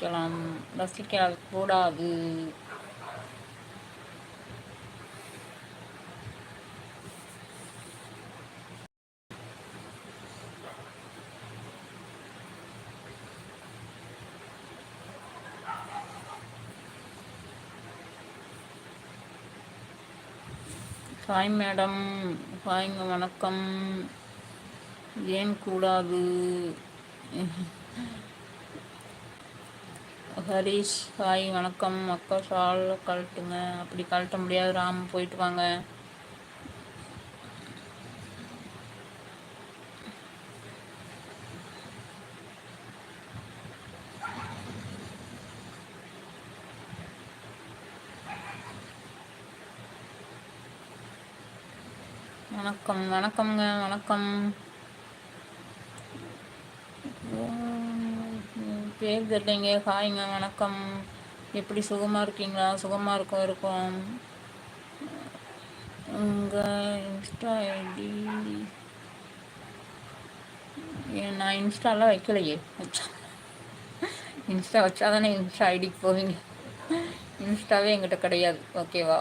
ரசிக்கலாம். ரசிக்க கூடாது ஹாய் மேடம் ஹாய்ங்க வணக்கம். ஏன் கூடாது? ஹரிஷ் ஹாய் வணக்கம். அக்கா ஷால் கழட்டுங்க. அப்படி கழட்ட முடியாது ராம் போயிட்டு வாங்க. வணக்கம் வணக்கம்ங்க. வணக்கம். பேசுறீங்க ஹாய்ங்க வணக்கம். எப்படி சுகமாக இருக்கீங்களா? சுகமாக இருக்கும் இருக்கும். உங்கள் இன்ஸ்டா ஐடி நான் இன்ஸ்டாலாம் வைக்கலையே. வச்சா இன்ஸ்டா வச்சா தானே இன்ஸ்டா ஐடிக்கு போவீங்க. இன்ஸ்டாவே எங்கிட்ட கிடையாது. ஓகேவா?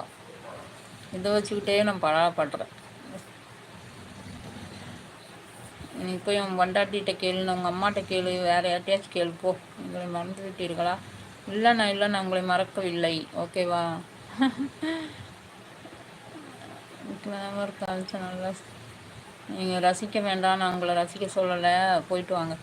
இதை வச்சுக்கிட்டே நான் பழப்படுறேன் நீ போய் உன் பொண்டாட்டிகிட்ட கேளு உங்கள் அம்மாட்ட கேளு வேறு யார்ட்டையாச்சும் கேளு போ. உங்களை மறந்து விட்டீர்களா இல்லை நான் இல்லை நான் உங்களை மறக்கவில்லை ஓகேவா கிளாமர் நல்லா. நீங்கள் ரசிக்க வேண்டாம் நான் உங்களை ரசிக்க சொல்லலை. போயிட்டு வாங்க.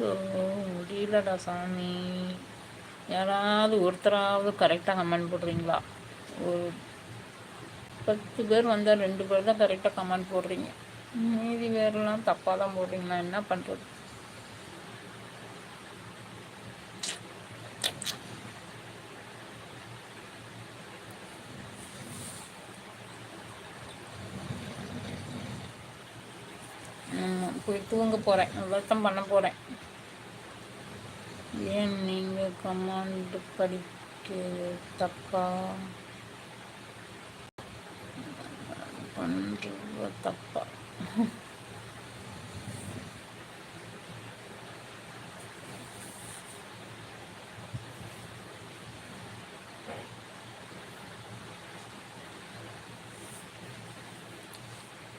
ஸோ முடியலடா சாமி. யாராவது ஒருத்தராவது கரெக்டாக கமெண்ட் போடுறீங்களா? ஒரு பத்து பேர் வந்தால் ரெண்டு பேர் தான் கரெக்டாக கமெண்ட் போடுறீங்க. மீதி பேர்லாம் தப்பாக தான் போடுறீங்களா? என்ன பண்ணுறது போய் தூங்க போகிறேன் வருத்தம் பண்ண போகிறேன் ஏன் நீங்கள் கமாண்ட் படிக்க தப்பா பண்ணுற தப்பா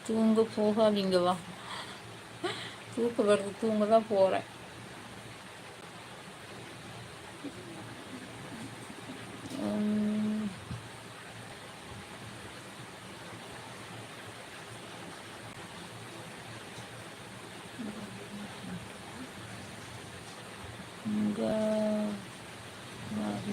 தூங்க போகாதீங்க வா. தூக்க வருது தூங்க தான் போகிறேன் um, Enggak. Enggak.